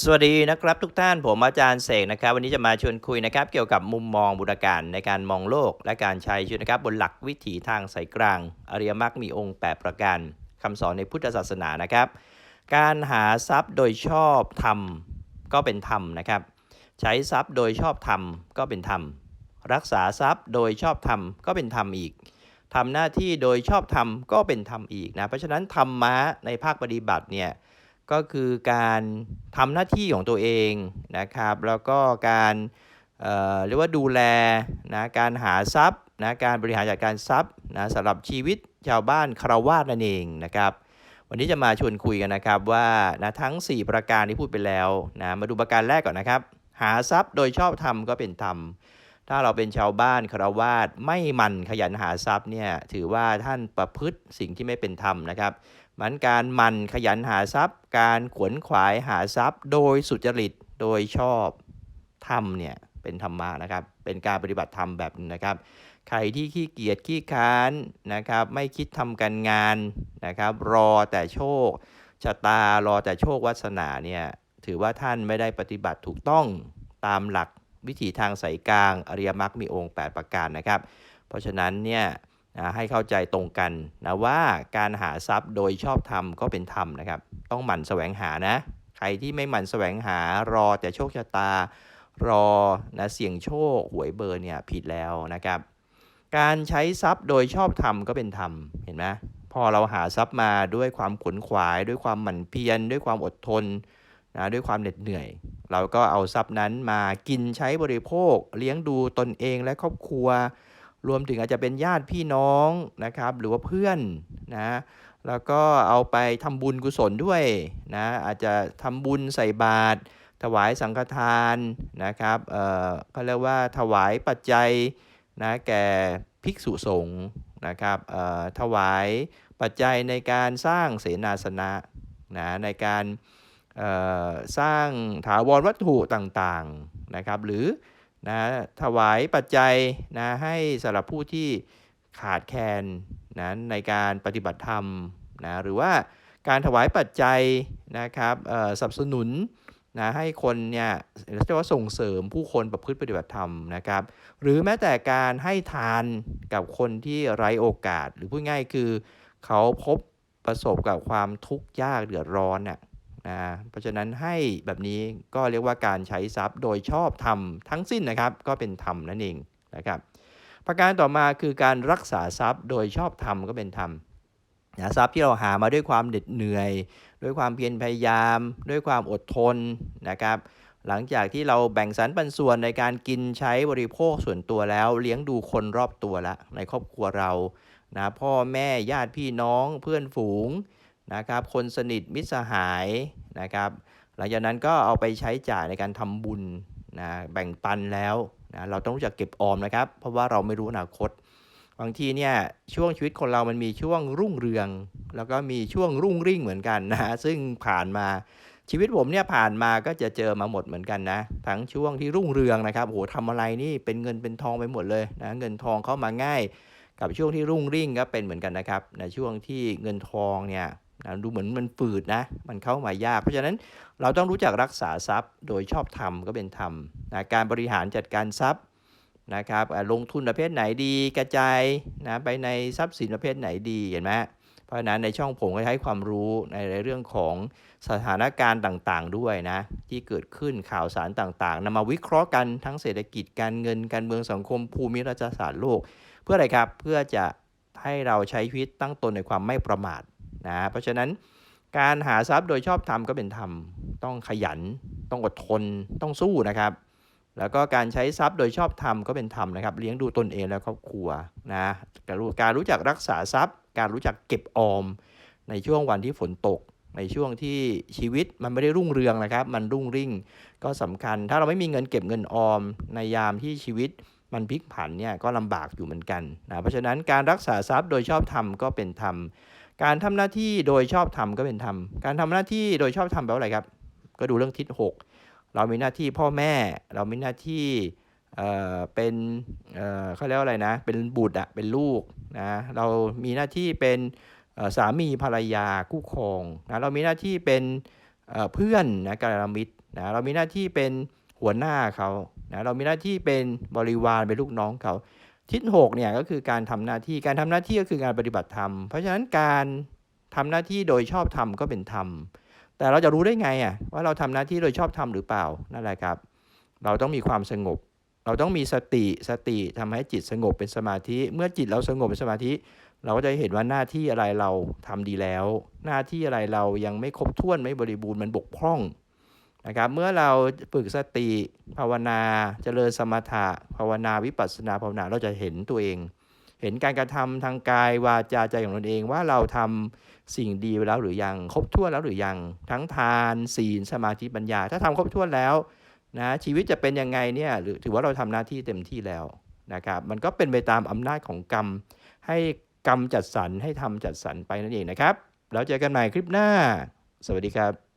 สวัสดีนะครับทุกท่านผมอาจารย์เสกนะครับ วันนี้จะมาชวนคุยนะครับ เกี่ยวกับมุมมองบุรการในการมองโลก และการใช้ชีวิตนะครับ บนหลักวิถีทางสายกลาง อริยมรรคมีองค์ 8 ประการคำสอนในพุทธศาสนานะครับ การหาทรัพย์โดยชอบธรรมก็เป็นธรรมนะครับ ใช้ทรัพย์โดยชอบธรรมก็เป็นธรรม รักษาทรัพย์โดยชอบธรรมก็เป็นธรรมอีกทำหน้าที่โดยชอบธรรมก็เป็นธรรมอีกนะเพราะฉะนั้นธรรมะในภาคปฏิบัติเนี่ย ก็คือการทำหน้าที่ของตัวเองนะครับ แล้วก็การเเรียกว่าดูแลนะการหาทรัพย์นะการบริหารจัดการทรัพย์นะสำหรับชีวิตชาวบ้านคารวาสนั่นเองนะครับวันนี้จะมาชวนคุยกันนะครับว่านะทั้ง 4 ประการที่พูดไปแล้วนะมาดูประการแรกก่อนนะครับ หาทรัพย์โดยชอบธรรมก็เป็นธรรม ถ้าเราเป็นชาวบ้านคารวาสไม่มันขยันหาทรัพย์เนี่ยถือว่าท่านประพฤติสิ่งที่ไม่เป็นธรรมนะครับมันการมันขยันหาทรัพย์ การขวนขวายหาทรัพย์ โดยสุจริตโดยชอบธรรมเนี่ยเป็นธรรมะนะครับเป็นการปฏิบัติธรรมแบบนึงนะครับใครที่ขี้เกียจขี้ค้านนะครับไม่คิดทำการงานนะครับรอแต่โชคชะตารอแต่โชควาสนาเนี่ยถือว่าท่านไม่ได้ปฏิบัติถูกต้องตามหลัก วิถีทางสายกลาง อริยมรรคมีองค์ 8 ประการนะครับ เพราะฉะนั้นเนี่ยให้เข้าใจตรงกันนะว่าการหาทรัพย์โดยชอบธรรมก็เป็นธรรมนะครับ ต้องหมั่นแสวงหานะ ใครที่ไม่หมั่นแสวงหารอแต่โชคชะตา รอนะเสี่ยงโชคหวยเบอร์เนี่ยผิดแล้วนะครับ การใช้ทรัพย์โดยชอบธรรมก็เป็นธรรมเห็นไหมพอเราหาทรัพย์มาด้วยความขวนขวาย ด้วยความหมั่นเพียรด้วยความอดทน นะด้วยความเหน็ดเหนื่อย เราก็เอาทรัพย์นั้นมากินใช้บริโภค เลี้ยงดูตนเองและครอบครัว รวมถึงอาจจะเป็นญาติพี่น้องนะครับหรือว่าเพื่อนนะแล้วก็เอาไปทำบุญกุศลด้วยนะอาจจะทำบุญใส่บาตรถวายสังฆทานนะครับเอ่อเขาเรียกว่าถวายปัจจัยนะแก่ภิกษุสงฆ์นะครับเอ่อถวายปัจจัยในการสร้างเสนาสนะนะในการเสร้างถาวรวัตถุต่างๆนะครับ หรือนะถวายปัจจัยนะให้สำหรับผู้ที่ขาดแคลนนะในการปฏิบัติธรรมนะหรือว่าการถวายปัจจัยนะครับสนับสนุนนะให้คนเนี่ยเรียกว่าส่งเสริมผู้คนประพฤติปฏิบัติธรรมนะครับ หรือแม้แต่การให้ทานกับคนที่ไร้โอกาส หรือพูดง่ายคือ เขาพบประสบกับความทุกข์ยากเดือดร้อนน่ะ นะเพราะฉะนั้นให้แบบนี้ก็เรียกว่าการใช้ทรัพย์โดยชอบธรรมทั้งสิ้นนะครับ ก็เป็นธรรมนั่นเองนะครับ ประการต่อมาคือการรักษาทรัพย์โดยชอบธรรมก็เป็นธรรมนะทรัพย์ที่เราหามาด้วยความเหน็ดเหนื่อย ด้วยความเพียรพยายาม ด้วยความอดทนนะครับ หลังจากที่เราแบ่งสรรปันส่วนในการกินใช้บริโภคส่วนตัวแล้ว เลี้ยงดูคนรอบตัวละในครอบครัวเรานะพ่อแม่ญาติพี่น้องเพื่อนฝูง นะครับ คนสนิทมิตรสหายนะครับ หลังจากนั้นก็เอาไปใช้จ่ายในการทำบุญนะแบ่งปันแล้วนะเราต้องรู้จักเก็บออมนะครับ เพราะว่าเราไม่รู้อนาคต บางทีเนี่ยช่วงชีวิตคนเรามันมีช่วงรุ่งเรือง แล้วก็มีช่วงรุ่งริ่งเหมือนกันนะฮะซึ่งผ่านมาชีวิตผมเนี่ยผ่านมาก็จะเจอมาหมดเหมือนกันนะทั้งช่วงที่รุ่งเรืองนะครับโอ้โหทำอะไรนี่เป็นเงินเป็นทองไปหมดเลยนะเงินทองเข้ามาง่าย กับช่วงที่รุ่งริ่งก็เป็นเหมือนกันนะครับในช่วงที่เงินทองเนี่ย นะดูเหมือนมันฝืดนะมันเข้ามายาก เพราะฉะนั้นเราต้องรู้จักรักษาทรัพย์ โดยชอบธรรมก็เป็นธรรมนะการบริหารจัดการทรัพย์นะครับลงทุนประเภทไหนดีกระจายนะไปในทรัพย์สินประเภทไหนดีเห็นไหมเพราะฉะนั้นในช่องผมก็ให้ความรู้ในเรื่องของสถานการณ์ต่างๆด้วยนะที่เกิดขึ้นข่าวสารต่างๆนำมาวิเคราะห์กันทั้งเศรษฐกิจการเงินการเมืองสังคมภูมิรัฐศาสตร์โลก เพื่ออะไรครับเพื่อจะให้เราใช้ชีวิตตั้งตนในความไม่ประมาท นะเพราะฉะนั้นการหาทรัพย์โดยชอบธรรมก็เป็นธรรม ต้องขยัน ต้องอดทน ต้องสู้นะครับ แล้วก็การใช้ทรัพย์โดยชอบธรรมก็เป็นธรรมนะครับ เลี้ยงดูตนเองและครอบครัวนะการรู้การรู้จักรักษาทรัพย์ การรู้จักเก็บออม ในช่วงวันที่ฝนตก ในช่วงที่ชีวิตมันไม่ได้รุ่งเรืองนะครับ มันรุ่งริ่งก็สำคัญ ถ้าเราไม่มีเงินเก็บเงินออม ในยามที่ชีวิตมันพลิกผันเนี่ยก็ลำบากอยู่เหมือนกันนะเพราะฉะนั้นการรักษาทรัพย์โดยชอบธรรมก็เป็นธรรม การทำหน้าที่โดยชอบธรรมก็เป็นธรรม การทำหน้าที่โดยชอบธรรมแปลว่าอะไรครับ ก็ดูเรื่องทิศหกเรามีหน้าที่พ่อแม่ เรามีหน้าที่เอ่อเป็นเอ่อเขาเรียกว่าอะไรนะ เป็นบุตรอะเป็นลูกนะ เรามีหน้าที่เป็นสามีภรรยาคู่ครองนะ เรามีหน้าที่เป็นเพื่อนนะกัลยามิตรนะ เรามีหน้าที่เป็นหัวหน้าเขานะ เรามีหน้าที่เป็นบริวารเป็นลูกน้องเขา ทิศหกเนี่ยก็คือการทำหน้าที่การทำหน้าที่ก็คือการปฏิบัติธรรม เพราะฉะนั้นการทำหน้าที่โดยชอบธรรมก็เป็นธรรม แต่เราจะรู้ได้ไงอะว่าเราทำหน้าที่โดยชอบธรรมหรือเปล่านั่นแหละครับ เราต้องมีความสงบ เราต้องมีสติสติทำให้จิตสงบเป็นสมาธิ เมื่อจิตเราสงบเป็นสมาธิ เราก็จะเห็นว่าหน้าที่อะไรเราทำดีแล้ว หน้าที่อะไรเรายังไม่ครบถ้วนไม่บริบูรณ์มันบกพร่อง นะครับเมื่อเราฝึกสติภาวนาเจริญสมถะภาวนาวิปัสสนาภาวนาเราจะเห็นตัวเอง เห็นการกระทำทางกายวาจาใจของตนเองว่าเราทำสิ่งดีไปแล้วหรือยัง ครบถ้วนแล้วหรือยัง ทั้งทานศีลสมาธิปัญญา ถ้าทำครบถ้วนแล้วนะชีวิตจะเป็นยังไงเนี่ยหรือถือว่าเราทำหน้าที่เต็มที่แล้วนะครับมันก็เป็นไปตามอำนาจของกรรม ให้กรรมจัดสรรให้ทำจัดสรรไปนั่นเองนะครับแล้วเจอกันใหม่คลิปหน้า สวัสดีครับ